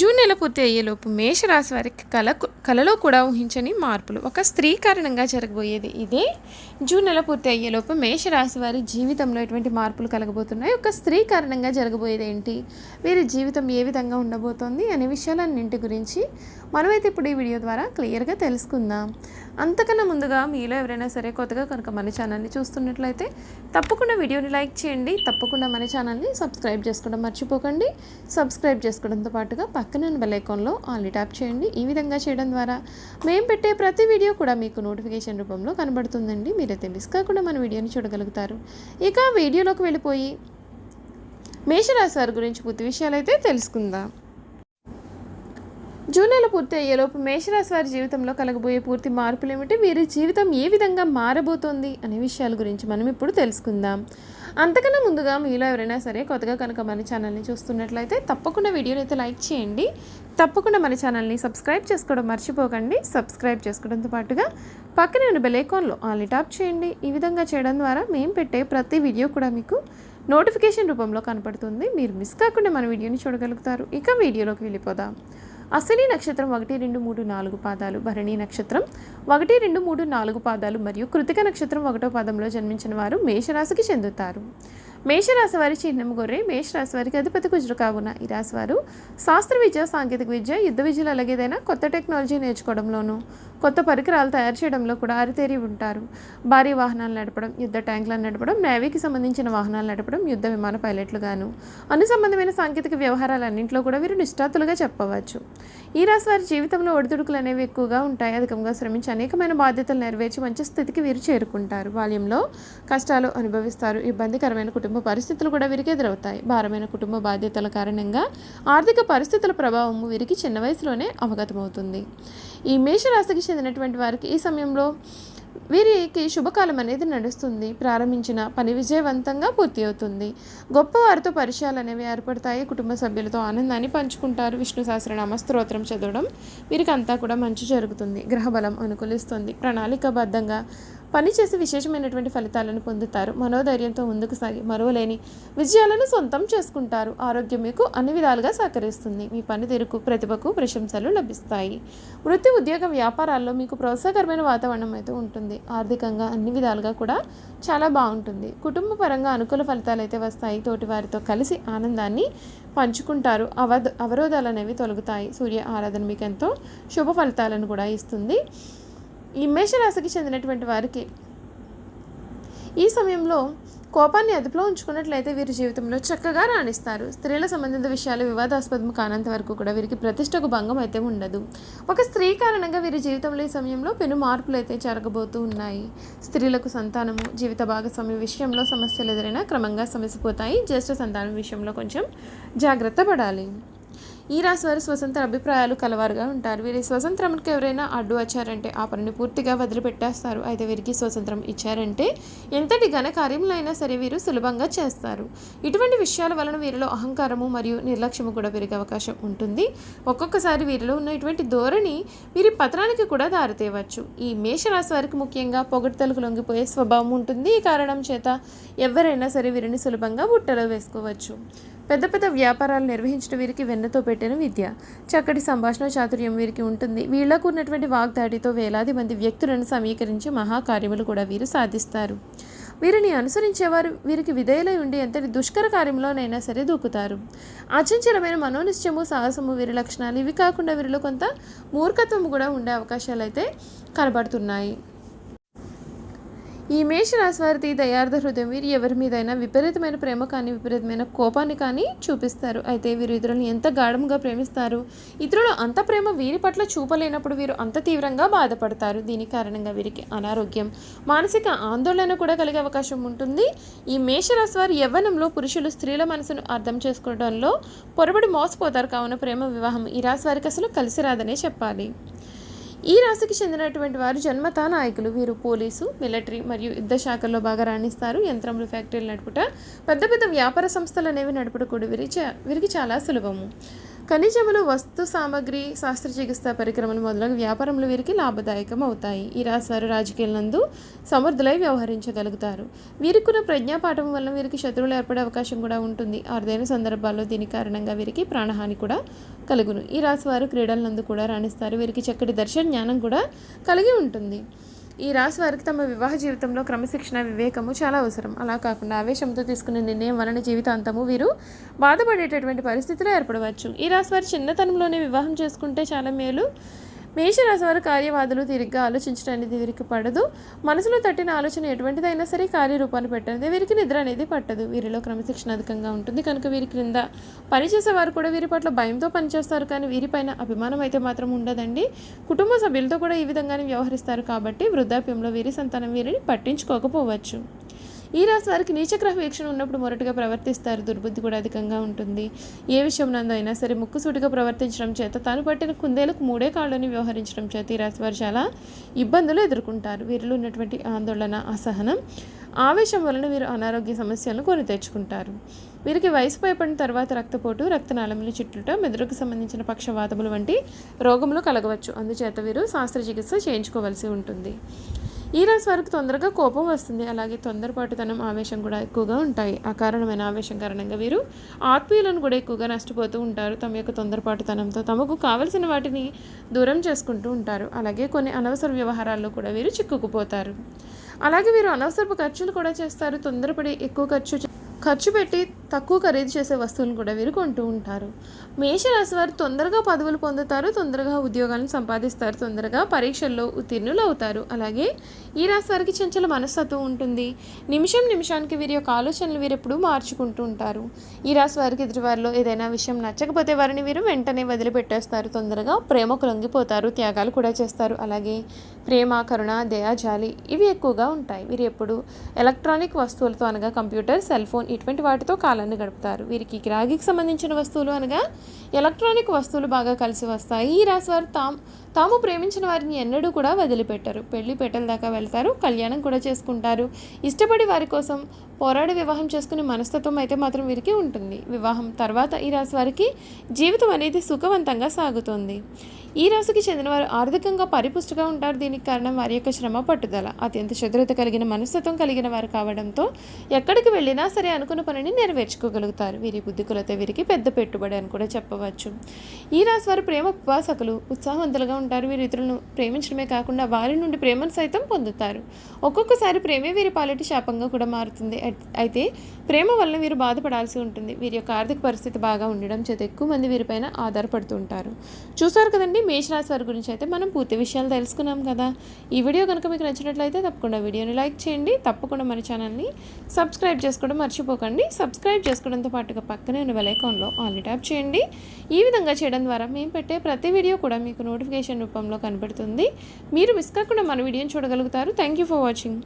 June నెల పూర్తి అయ్యేలోపు మేషరాశి వారికి కల కలలో కూడా ఊహించని మార్పులు. ఒక స్త్రీ కారణంగా జరగబోయేది ఇదే. జూన్ నెల పూర్తి అయ్యేలోపు మేషరాశి వారి జీవితంలో ఎటువంటి మార్పులు కలగబోతున్నాయి? ఒక స్త్రీ కారణంగా జరగబోయేది ఏంటి? వీరి జీవితం ఏ విధంగా ఉండబోతోంది అనే విషయాలన్నింటి గురించి మనమైతే ఇప్పుడు ఈ వీడియో ద్వారా క్లియర్గా తెలుసుకుందాం. అంతకన్నా ముందుగా మీలో ఎవరైనా సరే కొత్తగా కనుక మన ఛానల్ని చూస్తున్నట్లయితే తప్పకుండా వీడియోని లైక్ చేయండి. తప్పకుండా మన ఛానల్ని సబ్స్క్రైబ్ చేసుకోవడం మర్చిపోకండి. సబ్స్క్రైబ్ చేసుకోవడంతో పాటుగా పక్కన బెల్ ఐకాన్లో ఆన్లీ ట్యాప్ చేయండి. ఈ విధంగా చేయడం ద్వారా మేము పెట్టే ప్రతి వీడియో కూడా మీకు నోటిఫికేషన్ రూపంలో కనబడుతుందండి. మీరైతే మిస్ కాకుండా మన వీడియోని చూడగలుగుతారు. ఇక వీడియోలోకి వెళ్ళిపోయి మేషరాశి వారి గురించి పూర్తి విషయాలైతే తెలుసుకుందాం. జూన్ నెల పూర్తి అయ్యేలోపు మేషరాశి వారి జీవితంలో కలగబోయే పూర్తి మార్పులు ఏమిటి? వీరి జీవితం ఏ విధంగా మారబోతోంది అనే విషయాల గురించి మనం ఇప్పుడు తెలుసుకుందాం. అంతకన్నా ముందుగా మీలో ఎవరైనా సరే కొత్తగా కనుక మన ఛానల్ని చూస్తున్నట్లయితే తప్పకుండా వీడియోని అయితే లైక్ చేయండి. తప్పకుండా మన ఛానల్ని సబ్స్క్రైబ్ చేసుకోవడం మర్చిపోకండి. సబ్స్క్రైబ్ చేసుకోవడంతో పాటుగా పక్కనే ఉన్న బెలైకాన్లో ఆల్ని టాప్ చేయండి. ఈ విధంగా చేయడం ద్వారా మేము పెట్టే ప్రతి వీడియో కూడా మీకు నోటిఫికేషన్ రూపంలో కనపడుతుంది. మీరు మిస్ కాకుండా మన వీడియోని చూడగలుగుతారు. ఇక వీడియోలోకి వెళ్ళిపోదాం. అశ్విని నక్షత్రం ఒకటి రెండు మూడు నాలుగు పాదాలు భరణి నక్షత్రం ఒకటి రెండు మూడు నాలుగు పాదాలు మరియు కృతిక నక్షత్రం ఒకటో పాదంలో జన్మించిన వారు మేషరాశికి చెందుతారు. మేషరాశి వారి చిహ్నం గొర్రె మేషరాశి వారికి అధిపతి కుజుడు కావున ఈ రాశి వారు శాస్త్ర విద్య సాంకేతిక విద్య యుద్ధ విద్యలు అలాగేదైనా కొత్త టెక్నాలజీ నేర్చుకోవడంలోనూ కొత్త పరికరాలు తయారు చేయడంలో కూడా అరితేరి ఉంటారు. భారీ వాహనాలు నడపడం యుద్ధ ట్యాంకులను నడపడం నేవీకి సంబంధించిన వాహనాలు నడపడం యుద్ధ విమాన పైలట్లుగాను. అను సంబంధమైన సాంకేతిక వ్యవహారాలన్నింటిలో కూడా వీరు నిష్ఠాతులుగా చెప్పవచ్చు. ఈ రాశి వారి జీవితంలో ఒడిదుడుకులు అనేవి ఎక్కువగా ఉంటాయి. అధికంగా శ్రమించి అనేకమైన బాధ్యతలు నెరవేర్చి మంచి స్థితికి వీరు చేరుకుంటారు. బాల్యంలో కష్టాలు అనుభవిస్తారు. ఇబ్బందికరమైన కుటుంబ పరిస్థితులు కూడా వీరికి ఎదురవుతాయి. భారమైన కుటుంబ బాధ్యతల కారణంగా ఆర్థిక పరిస్థితుల ప్రభావం వీరికి చిన్న వయసులోనే అవగతమవుతుంది. ఈ మేషరాశికి చెందినటువంటి వారికి ఈ సమయంలో వీరికి శుభకాలం అనేది నడుస్తుంది. ప్రారంభించిన పని విజయవంతంగా పూర్తి అవుతుంది. గొప్పవారితో పరిచయాలు అనేవి ఏర్పడతాయి. కుటుంబ సభ్యులతో ఆనందాన్ని పంచుకుంటారు. విష్ణు సహస్రనామ స్తోత్రం చదవడం వీరికి అంతా కూడా మంచి జరుగుతుంది. గ్రహబలం అనుకూలిస్తుంది. ప్రణాళికబద్ధంగా పనిచేసి విశేషమైనటువంటి ఫలితాలను పొందుతారు. మనోధైర్యంతో ముందుకు సాగి మరువలేని విజయాలను సొంతం చేసుకుంటారు. ఆరోగ్యం మీకు అన్ని విధాలుగా సహకరిస్తుంది. మీ పనితీరుకు ప్రతిభకు ప్రశంసలు లభిస్తాయి. వృత్తి ఉద్యోగ వ్యాపారాల్లో మీకు ప్రోత్సాహకరమైన వాతావరణం అయితే ఉంటుంది. ఆర్థికంగా అన్ని విధాలుగా కూడా చాలా బాగుంటుంది. కుటుంబ పరంగా అనుకూల ఫలితాలు అయితే వస్తాయి. తోటి వారితో కలిసి ఆనందాన్ని పంచుకుంటారు. అవధ అవరోధాలు అనేవి తొలగుతాయి. సూర్య ఆరాధన మీకు ఎంతో శుభ ఫలితాలను కూడా ఇస్తుంది. ఈ మేషరాశికి చెందినటువంటి వారికి ఈ సమయంలో కోపాన్ని అదుపులో ఉంచుకున్నట్లయితే వీరి జీవితంలో చక్కగా రాణిస్తారు. స్త్రీల సంబంధిత విషయాలు వివాదాస్పదం కానంత వరకు కూడా వీరికి ప్రతిష్టకు భంగం అయితే ఉండదు. ఒక స్త్రీ కారణంగా వీరి జీవితంలో ఈ సమయంలో పెను మార్పులు అయితే జరగబోతూ ఉన్నాయి. స్త్రీలకు సంతానము జీవిత భాగస్వామి విషయంలో సమస్యలు ఎదురైనా క్రమంగా సమసిపోతాయి. జ్యేష్ఠ సంతానం విషయంలో కొంచెం జాగ్రత్త పడాలి. ఈ రాశి వారు స్వతంత్ర అభిప్రాయాలు కలవారుగా ఉంటారు. వీరి స్వతంత్రంకి ఎవరైనా అడ్డు వచ్చారంటే ఆ పనిని పూర్తిగా వదిలిపెట్టేస్తారు. అయితే వీరికి స్వతంత్రం ఇచ్చారంటే ఎంతటి ఘన కార్యములు అయినా సరే వీరు సులభంగా చేస్తారు. ఇటువంటి విషయాల వలన వీరిలో అహంకారము మరియు నిర్లక్ష్యము కూడా పెరిగే అవకాశం ఉంటుంది. ఒక్కొక్కసారి వీరిలో ఉన్న ఇటువంటి ధోరణి వీరి పత్రానికి కూడా దారితేవచ్చు ఈ మేషరాశి వారికి ముఖ్యంగా పొగడ్తలకు లొంగిపోయే స్వభావం ఉంటుంది. ఈ కారణం చేత ఎవరైనా సరే వీరిని సులభంగా బుట్టలో వేసుకోవచ్చు. పెద్ద పెద్ద వ్యాపారాలు నిర్వహించడం వీరికి వెన్నతో పెట్టిన విద్య. చక్కటి సంభాషణ చాతుర్యం వీరికి ఉంటుంది. వీళ్ళకు ఉన్నటువంటి వాగ్దాటితో వేలాది మంది వ్యక్తులను సమీకరించి మహాకార్యములు కూడా వీరు సాధిస్తారు. వీరిని అనుసరించేవారు వీరికి విధేయులై ఉండి ఎంతటి దుష్కర కార్యంలోనైనా సరే దూకుతారు. అచంచలమైన మనోనిశ్చయము సాహసము వీరి లక్షణాలు. ఇవి కాకుండా వీరిలో కొంత మూర్ఖత్వము కూడా ఉండే అవకాశాలు అయితే కనబడుతున్నాయి. ఈ మేషరాశి వారిది దయార్థ హృదయం వీరు ఎవరి మీదైనా విపరీతమైన ప్రేమ కానీ విపరీతమైన కోపాన్ని కానీ చూపిస్తారు. అయితే వీరు ఇతరులను ఎంత గాఢంగా ప్రేమిస్తారు? ఇతరులు అంత ప్రేమ వీరి పట్ల చూపలేనప్పుడు వీరు అంత తీవ్రంగా బాధపడతారు. దీని కారణంగా వీరికి అనారోగ్యం మానసిక ఆందోళన కూడా కలిగే అవకాశం ఉంటుంది. ఈ మేషరాశి వారి యవ్వనంలో పురుషులు స్త్రీల మనసును అర్థం చేసుకోవడంలో పొరబడి మోసపోతారు. కావున ప్రేమ వివాహం ఈ రాశి వారికి అసలు కలిసి రాదనే చెప్పాలి. ఈ రాశికి చెందినటువంటి వారు జన్మత నాయకులు వీరు పోలీసు మిలిటరీ మరియు యుద్ధ శాఖల్లో బాగా రాణిస్తారు. యంత్రములు ఫ్యాక్టరీలు నడుపుట పెద్ద పెద్ద వ్యాపార సంస్థలు అనేవి నడుపుట కూడా వీరి చా- వీరికి చాలా సులభము. ఖనిజములు వస్తు సామగ్రి శస్త్రచికిత్స పరికరములు మొదలగు వ్యాపారములు వీరికి లాభదాయకం అవుతాయి ఈ రాశివారు రాజకీయాలందు సమర్థులై వ్యవహరించగలుగుతారు. వీరికున్న ప్రజ్ఞాపాఠం వల్ల వీరికి శత్రువులు ఏర్పడే అవకాశం కూడా ఉంటుంది. అరుదైన సందర్భాల్లో దీని కారణంగా వీరికి ప్రాణహాని కూడా కలుగును. ఈ రాశివారు క్రీడలందు కూడా రాణిస్తారు. వీరికి చక్కటి దర్శన జ్ఞానం కూడా కలిగి ఉంటుంది. ఈ రాశి వారికి తమ వివాహ జీవితంలో క్రమశిక్షణ వివేకము చాలా అవసరం. అలా కాకుండా ఆవేశంతో తీసుకునే నిర్ణయం వలన జీవితాంతము వీరు బాధపడేటటువంటి పరిస్థితులు ఏర్పడవచ్చు. ఈ రాశి వారు చిన్నతనంలోనే వివాహం చేసుకుంటే చాలా మేలు. మేషరాశి వారు కార్యవాదులు తిరిగ్గా అనేది వీరికి పడదు. మనసులో తట్టిన ఆలోచన ఎటువంటిదైనా సరే కార్యరూపాన్ని పెట్టండి వీరికి నిద్ర అనేది పట్టదు. వీరిలో క్రమశిక్షణ అధికంగా ఉంటుంది. కనుక వీరి క్రింద పనిచేసే వారు కూడా వీరి పట్ల భయంతో పనిచేస్తారు. కానీ వీరిపైన అభిమానం అయితే మాత్రం ఉండదండి. కుటుంబ సభ్యులతో కూడా ఈ విధంగానే వ్యవహరిస్తారు. కాబట్టి వృద్ధాప్యంలో వీరి సంతానం వీరిని పట్టించుకోకపోవచ్చు. ఈ రాశి వారికి నీచగ్రహ వీక్షణ ఉన్నప్పుడు మొరటుగా ప్రవర్తిస్తారు. దుర్బుద్ధి కూడా అధికంగా ఉంటుంది. ఏ విషయం అయినా సరే ముక్కుసూటిగా ప్రవర్తించడం చేత తాను పట్టిన కుందేలకు మూడే కాళ్ళని వ్యవహరించడం చేత ఈ రాశి వారు చాలా ఇబ్బందులు ఎదుర్కొంటారు. వీరిలో ఉన్నటువంటి ఆందోళన అసహనం ఆవేశం వలన వీరు అనారోగ్య సమస్యలను కొని తెచ్చుకుంటారు. వీరికి వయసు పైపడిన తర్వాత రక్తపోటు రక్తనాళములు చిట్లుట మెదడుకు సంబంధించిన పక్షవాతములు వంటి రోగములు కలగవచ్చు. అందుచేత వీరు శస్త్రచికిత్స చేయించుకోవలసి ఉంటుంది. ఈ రాశి వారికి తొందరగా కోపం వస్తుంది. అలాగే తొందరపాటుతనం ఆవేశం కూడా ఎక్కువగా ఉంటాయి. అకారణమైన ఆవేశం కారణంగా వీరు ఆత్మీయులను కూడా ఎక్కువగా నష్టపోతూ ఉంటారు. తమ యొక్క తొందరపాటుతనంతో తమకు కావలసిన వాటిని దూరం చేసుకుంటూ ఉంటారు. అలాగే కొన్ని అనవసర వ్యవహారాల్లో కూడా వీరు చిక్కుకుపోతారు. అలాగే వీరు అనవసరపు ఖర్చులు కూడా చేస్తారు. తొందరపడి ఎక్కువ ఖర్చు ఖర్చు పెట్టి తక్కువ ఖరీదు చేసే వస్తువులను కూడా వీరు కొంటూ ఉంటారు. మేషరాశి వారు తొందరగా పదవులు పొందుతారు తొందరగా ఉద్యోగాలను సంపాదిస్తారు తొందరగా పరీక్షల్లో ఉత్తీర్ణులు అవుతారు అలాగే ఈ రాశి వారికి చంచల మనస్తత్వం ఉంటుంది. నిమిషం నిమిషానికి వీరి యొక్క ఆలోచనలు వీరు ఎప్పుడూ మార్చుకుంటూ ఉంటారు. ఈ రాశి వారికి ఎదుటివారిలో ఏదైనా విషయం నచ్చకపోతే వారిని వీరు వెంటనే వదిలిపెట్టేస్తారు. తొందరగా ప్రేమకు లొంగిపోతారు త్యాగాలు కూడా చేస్తారు. అలాగే ప్రేమ కరుణ దయ జాలి ఇవి ఎక్కువగా ఉంటాయి. వీరు ఎప్పుడు ఎలక్ట్రానిక్ వస్తువులతో అనగా కంప్యూటర్ సెల్ ఫోన్ ఇటువంటి వాటితో కాలం కాలాన్ని గడుపుతారు. వీరికి కిరాగికి సంబంధించిన వస్తువులు అనగా ఎలక్ట్రానిక్ వస్తువులు బాగా కలిసి వస్తాయి. ఈ రాశి వారు తాము తాము ప్రేమించిన వారిని ఎన్నడూ కూడా వదిలిపెట్టరు. పెళ్ళి పెట్టల దాకా వెళ్తారు కళ్యాణం కూడా చేసుకుంటారు. ఇష్టపడి వారి కోసం పోరాడి వివాహం చేసుకునే మనస్తత్వం అయితే మాత్రం వీరికి ఉంటుంది. వివాహం తర్వాత ఈ రాశి వారికి జీవితం అనేది సుఖవంతంగా సాగుతుంది. ఈ రాశికి చెందినవారు ఆర్థికంగా పరిపుష్టిగా ఉంటారు. దీనికి కారణం వారి యొక్క శ్రమ పట్టుదల. అత్యంత శుద్రత కలిగిన మనస్తత్వం కలిగిన వారు కావడంతో ఎక్కడికి వెళ్ళినా సరే అనుకున్న పనిని నెరవేర్చుకోగలుగుతారు. వీరి బుద్ధికులతో వీరికి పెద్ద పెట్టుబడి అని కూడా చెప్పవచ్చు. ఈ రాశి వారు ప్రేమ ఉపాసకులు ఉత్సాహవంతులుగా ఉంటారు. వీరు ఇతరులను ప్రేమించడమే కాకుండా వారి నుండి ప్రేమను సైతం పొందుతారు. ఒక్కొక్కసారి ప్రేమే వీరి పాలిటి శాపంగా కూడా మారుతుంది. అయితే ప్రేమ వలన వీరు బాధపడాల్సి ఉంటుంది. వీరి యొక్క ఆర్థిక పరిస్థితి బాగా ఉండడం చేత ఎక్కువ మంది వీరిపైన ఆధారపడుతూ ఉంటారు. చూసారు కదండి మేషరాశి వారి గురించి అయితే మనం పూర్తి విషయాలు తెలుసుకున్నాం కదా. ఈ వీడియో కనుక మీకు నచ్చినట్లయితే తప్పకుండా వీడియోని లైక్ చేయండి. తప్పకుండా మన ఛానల్ని సబ్స్క్రైబ్ చేసుకోవడం మర్చిపోకండి. సబ్స్క్రైబ్ చేసుకోవడంతో పాటుగా పక్కనే ఉన్న బెలైకాన్లో ఐకాన్లో ట్యాప్ చేయండి. ఈ విధంగా చేయడం ద్వారా మేము పెట్టే ప్రతి వీడియో కూడా మీకు నోటిఫికేషన్ రూపంలో కనబడుతుంది. మీరు మిస్ కాకుండా మన వీడియోని చూడగలుగుతారు. Thank you for watching